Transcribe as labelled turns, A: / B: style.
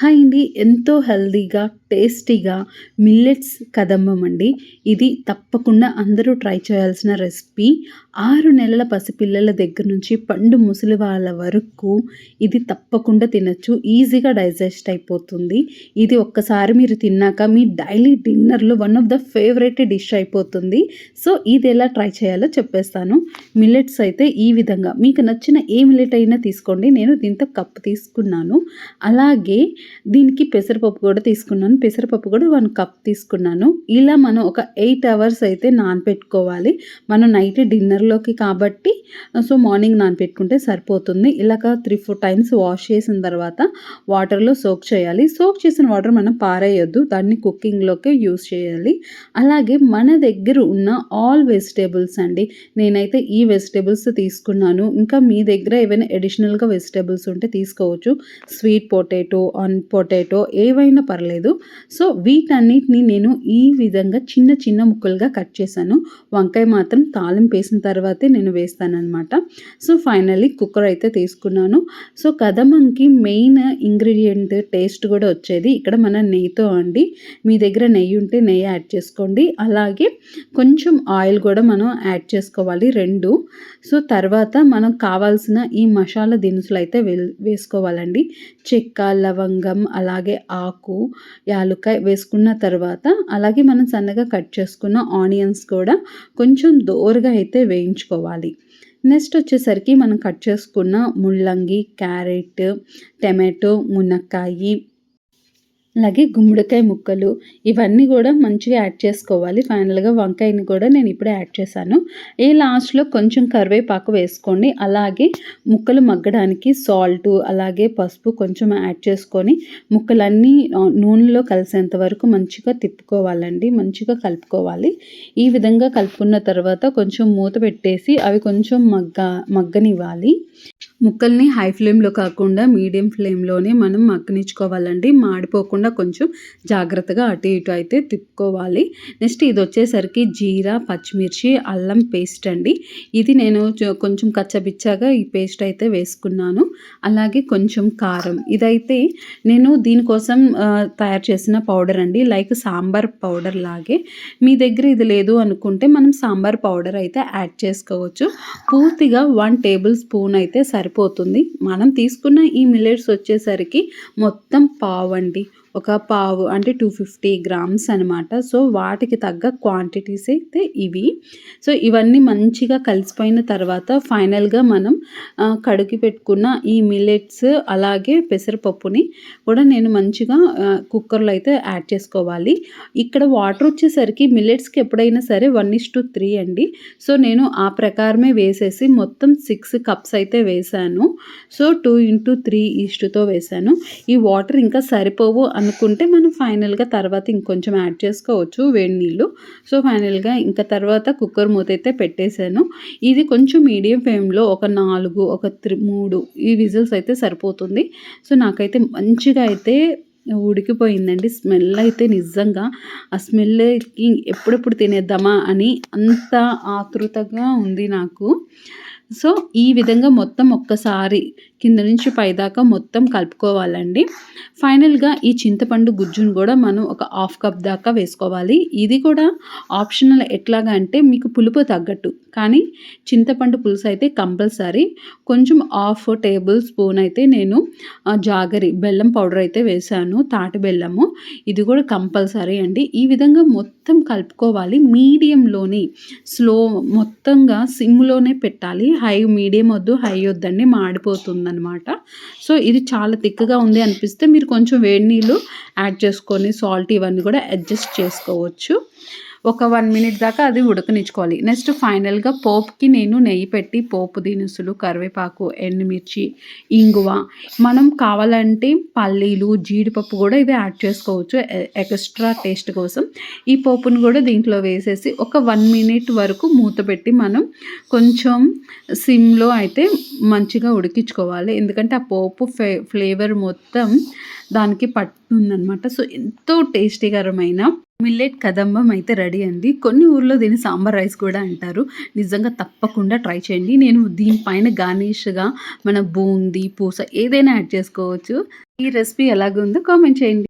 A: Hi అండి ఎంతో హెల్దీగా టేస్టీగా మిల్లెట్స్ కదంబం అండి ఇది తప్పకుండా అందరూ ట్రై చేయాల్సిన రెసిపీ. ఆరు నెలల పసిపిల్లల దగ్గర నుంచి పండు ముసలి వాళ్ళ వరకు ఇది తప్పకుండా తినచ్చు. ఈజీగా డైజెస్ట్ అయిపోతుంది. ఇది ఒక్కసారి మీరు తిన్నాక మీ daily డిన్నర్లో one of the favourite dish అయిపోతుంది. సో ఇది ఎలా ట్రై చేయాలో చెప్పేస్తాను. మిల్లెట్స్ అయితే ఈ విధంగా. మీకు నచ్చిన ఏ మిల్లెట్ అయినా తీసుకోండి. నేను దీంతో కప్పు తీసుకున్నాను. అలాగే దీనికి పెసరపప్పు కూడా తీసుకున్నాను. పెసరపప్పు కూడా వన్ కప్ తీసుకున్నాను. ఇలా మనం ఒక ఎయిట్ అవర్స్ అయితే నానపెట్టుకోవాలి. మనం నైట్ డిన్నర్లోకి కాబట్టి సో మార్నింగ్ నానపెట్టుకుంటే సరిపోతుంది. ఇలాగ త్రీ ఫోర్ టైమ్స్ వాష్ చేసిన తర్వాత వాటర్లో సోక్ చేయాలి. సోక్ చేసిన వాటర్ మనం పారేయొద్దు. దాన్ని కుకింగ్లోకి యూస్ చేయాలి. అలాగే మన దగ్గర ఉన్న ఆల్ వెజిటేబుల్స్ అండి. నేనైతే ఈ వెజిటేబుల్స్ తీసుకున్నాను. ఇంకా మీ దగ్గర ఏవైనా అడిషనల్గా వెజిటేబుల్స్ ఉంటే తీసుకోవచ్చు. స్వీట్ పొటాటో ఆన్ పొటాటో ఏవైనా పర్లేదు. సో వీటన్నిటిని నేను ఈ విధంగా చిన్న చిన్న ముక్కలుగా కట్ చేశాను. వంకాయ మాత్రం తాలింపు వేసిన తర్వాతే నేను వేస్తానమాట సో ఫైనల్లీ కుక్కర్ అయితే తీసుకున్నాను. సో కదమంకి మెయిన్ ఇంగ్రీడియంట్ టేస్ట్ కూడా వచ్చేది ఇక్కడ మన నెయ్యితో అండి. మీ దగ్గర నెయ్యి ఉంటే నెయ్యి యాడ్ చేసుకోండి. అలాగే కొంచెం ఆయిల్ కూడా మనం యాడ్ చేసుకోవాలి రెండు. సో తర్వాత మనం కావాల్సిన ఈ మసాలా దినుసులు అయితే వేసుకోవాలండి. చెక్క లవంగ అలాగే ఆకు యాలుకాయ వేసుకున్న తర్వాత అలాగే మనం సన్నగా కట్ చేసుకున్న ఆనియన్స్ కూడా కొంచెం దోరగా అయితే వేయించుకోవాలి. నెక్స్ట్ వచ్చేసరికి మనం కట్ చేసుకున్న ముల్లంగి క్యారెట్ టమాటో మునక్కాయి అలాగే గుమ్మడికాయ ముక్కలు ఇవన్నీ కూడా మంచిగా యాడ్ చేసుకోవాలి. ఫైనల్గా వంకాయని కూడా నేను ఇప్పుడే యాడ్ చేశాను. ఈ లాస్ట్లో కొంచెం కరివేపాకు వేసుకోండి. అలాగే ముక్కలు మగ్గడానికి సాల్ట్ అలాగే పసుపు కొంచెం యాడ్ చేసుకొని ముక్కలన్నీ నూనెలో కలిసేంత వరకు మంచిగా తిప్పుకోవాలండి. మంచిగా కలుపుకోవాలి. ఈ విధంగా కలుపుకున్న తర్వాత కొంచెం మూత పెట్టేసి అవి కొంచెం మగ్గ మగ్గనివ్వాలి. ముక్కల్ని హై ఫ్లేమ్లో కాకుండా మీడియం ఫ్లేమ్లోనే మనం మక్కనిచ్చుకోవాలండి మాడిపోకుండా కొంచెం జాగ్రత్తగా అటు ఇటు అయితే తిప్పుకోవాలి. నెక్స్ట్ ఇది వచ్చేసరికి జీరా పచ్చిమిర్చి అల్లం పేస్ట్ అండి. ఇది నేను కొంచెం కచ్చబిచ్చాగా ఈ పేస్ట్ అయితే వేసుకున్నాను. అలాగే కొంచెం కారం. ఇదైతే నేను దీనికోసం తయారు చేసిన పౌడర్ అండి. లైక్ సాంబార్ పౌడర్ లాగే. మీ దగ్గర ఇది లేదు అనుకుంటే మనం సాంబార్ పౌడర్ అయితే యాడ్ చేసుకోవచ్చు. పూర్తిగా వన్ టేబుల్ స్పూన్ అయితే సరిపోతుంది మనం తీసుకున్న ఈ మిల్లెట్స్ వచ్చేసరికి మొత్తం పావండి. ఒక పావు అంటే టూ ఫిఫ్టీ గ్రామ్స్ అనమాట సో వాటికి తగ్గ క్వాంటిటీస్ అయితే ఇవి. సో ఇవన్నీ మంచిగా కలిసిపోయిన తర్వాత ఫైనల్గా మనం కడిగి పెట్టుకున్న ఈ మిల్లెట్స్ అలాగే పెసరపప్పుని కూడా నేను మంచిగా కుక్కర్లో అయితే యాడ్ చేసుకోవాలి. ఇక్కడ వాటర్ వచ్చేసరికి మిల్లెట్స్కి ఎప్పుడైనా సరే వన్ ఇస్ టు త్రీ అండి. సో నేను ఆ ప్రకారమే వేసేసి మొత్తం సిక్స్ కప్స్ అయితే వేసాను సో టూ ఇంటూ త్రీ ఈస్టుతో వేసాను ఈ వాటర్ ఇంకా సరిపోవు అనుకుంటే మనం ఫైనల్గా తర్వాత ఇంకొంచెం యాడ్ చేసుకోవచ్చు వేడి నీళ్ళు. సో ఫైనల్గా ఇంకా తర్వాత కుక్కర్ మూత అయితే పెట్టేశాను. ఇది కొంచెం మీడియం ఫ్లేమ్లో ఒక నాలుగు ఒక త్రి మూడు ఈ విజిల్స్ అయితే సరిపోతుంది. సో నాకైతే మంచిగా అయితే ఉడికిపోయిందండి. స్మెల్ అయితే నిజంగా ఆ స్మెల్కి ఎప్పుడెప్పుడు తినేద్దామా అని అంత ఆతృతగా ఉంది నాకు. సో ఈ విధంగా మొత్తం ఒక్కసారి కింద నుంచి పైదాకా మొత్తం కలుపుకోవాలండి. ఫైనల్గా ఈ చింతపండు గుజ్జును కూడా మనం ఒక హాఫ్ కప్ దాకా వేసుకోవాలి. ఇది కూడా ఆప్షనల్ ఎట్లాగా అంటే మీకు పులుపు తగ్గట్టు. కానీ చింతపండు పులుసు అయితే కంపల్సరీ. కొంచెం హాఫ్ టేబుల్ స్పూన్ అయితే నేను జాగరి బెల్లం పౌడర్ అయితే వేసాను తాటి బెల్లము. ఇది కూడా కంపల్సరీ అండి. ఈ విధంగా మొత్తం కలుపుకోవాలి. మీడియంలోని స్లో మొత్తంగా సిమ్లోనే పెట్టాలి. హై మీడియం వద్దు హై వద్దండి మాడిపోతుంది అనమాట సో ఇది చాలా థిక్గా ఉంది అనిపిస్తే మీరు కొంచెం వేడి నీళ్ళు యాడ్ చేసుకొని సాల్ట్ ఇవన్నీ కూడా అడ్జస్ట్ చేసుకోవచ్చు. ఒక వన్ మినిట్ దాకా అది ఉడకనిచ్చుకోవాలి. నెక్స్ట్ ఫైనల్గా పోపుకి నేను నెయ్యి పెట్టి పోపు దినుసులు కరివేపాకు ఎండుమిర్చి ఇంగువ. మనం కావాలంటే పల్లీలు జీడిపప్పు కూడా ఇవి యాడ్ చేసుకోవచ్చు. ఎక్స్ట్రా టేస్ట్ కోసం. ఈ పోపును కూడా దీంట్లో వేసేసి ఒక వన్ మినిట్ వరకు మూత పెట్టి మనం కొంచెం సిమ్లో అయితే మంచిగా ఉడికించుకోవాలి. ఎందుకంటే ఆ పోపు ఫ్లేవర్ మొత్తం దానికి పట్టుందనమాట సో ఎంతో టేస్టీకరమైన మిల్లెట్ కదంబం అయితే రెడీ అండి. కొన్ని ఊర్లో దీన్ని సాంబార్ రైస్ కూడా అంటారు. నిజంగా తప్పకుండా ట్రై చేయండి. నేను దీనిపైన గార్నిష్గా మన బూందీ పూస ఏదైనా యాడ్ చేసుకోవచ్చు. ఈ రెసిపీ ఎలాగుందో కామెంట్ చేయండి.